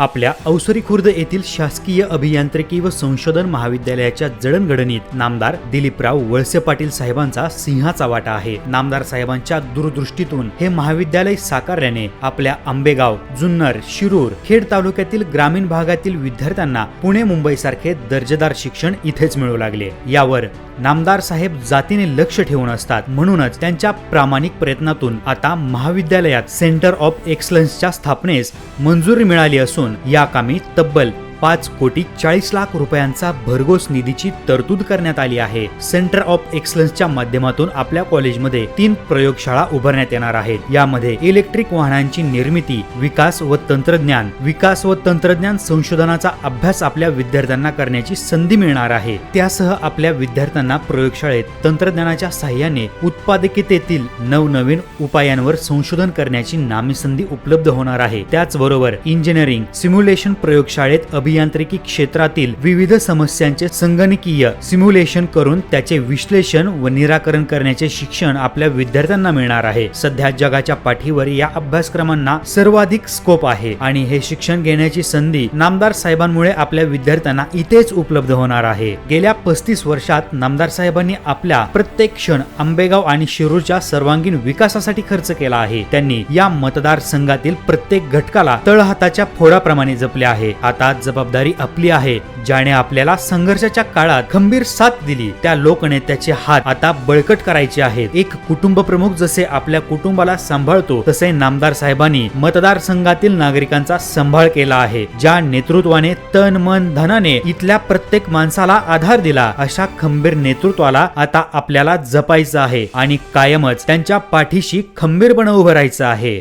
आपल्या औसरी खुर्द येथील शासकीय अभियांत्रिकी व संशोधन महाविद्यालयाच्या जडणघडणीत नामदार दिलीपराव वळसे पाटील साहेबांचा सिंहाचा वाटा आहे. नामदार साहेबांच्या दूरदृष्टीतून हे महाविद्यालय साकारल्याने आपल्या आंबेगाव जुन्नर शिरूर खेड तालुक्यातील ग्रामीण भागातील विद्यार्थ्यांना पुणे मुंबई सारखे दर्जेदार शिक्षण इथेच मिळू लागले. यावर नामदार साहेब जातीने लक्ष ठेवून असतात. म्हणूनच त्यांच्या प्रामाणिक प्रयत्नातून आता महाविद्यालयात सेंटर ऑफ एक्सलन्सच्या स्थापनेस मंजुरी मिळाली असून या कामी तब्बल पाच कोटी चाळीस लाख रुपयांचा भरघोस निधीची तरतूद करण्यात आली आहे. सेंटर ऑफ एक्सलन्सच्या माध्यमातून आपल्या कॉलेजमध्ये तीन प्रयोगशाळा उभारण्यात येणार आहेत. यामध्ये इलेक्ट्रिक वाहनांची निर्मिती विकास व तंत्रज्ञान विकास व तंत्रज्ञान संशोधनाचा अभ्यास आपल्या विद्यार्थ्यांना करण्याची संधी मिळणार आहे. त्यासह आपल्या विद्यार्थ्यांना प्रयोगशाळेत तंत्रज्ञानाच्या सहाय्याने उत्पादकतेतील नवनवीन उपायांवर संशोधन करण्याची नामी संधी उपलब्ध होणार आहे. त्याचबरोबर इंजिनिअरिंग सिम्युलेशन प्रयोगशाळेत अभियांत्रिकी क्षेत्रातील विविध समस्यांचे संगणकीय सिम्युलेशन करून त्याचे विश्लेषण व निराकरण करण्याचे शिक्षण आपल्या विद्यार्थ्यांना मिळणार आहे. सध्या जगाच्या पाठीवर या अभ्यासक्रमांना सर्वाधिक स्कोप आहे आणि हे शिक्षण घेण्याची संधी नामदार साहेबांमुळे आपल्या विद्यार्थ्यांना इथेच उपलब्ध होणार आहे. गेल्या पस्तीस वर्षात नामदार साहेबांनी आपल्या प्रत्येक क्षण आंबेगाव आणि शिरूरच्या सर्वांगीण विकासासाठी खर्च केला आहे. त्यांनी या मतदारसंघातील प्रत्येक घटकाला तळहाताच्या फोडाप्रमाणे जपले आहे. आता जबाबदारी आपली आहे ज्याने आपल्याला संघर्षाच्या काळात खंबीर साथ दिली. त्या लोकनेत्याचे हात आता बळकट करायचे आहेत. एक कुटुंब प्रमुख जसे आपल्या कुटुंबाला सांभाळतो तसे नामदार साहेबांनी मतदारसंघातील नागरिकांचा सांभाळ केला आहे ज्या नेतृत्वाने तन मन धनाने इथल्या प्रत्येक माणसाला आधार दिला. अशा खंबीर नेतृत्वाला आता आपल्याला जपायचं आहे आणि कायमच त्यांच्या पाठीशी खंबीरपणे उभं राहायचं आहे.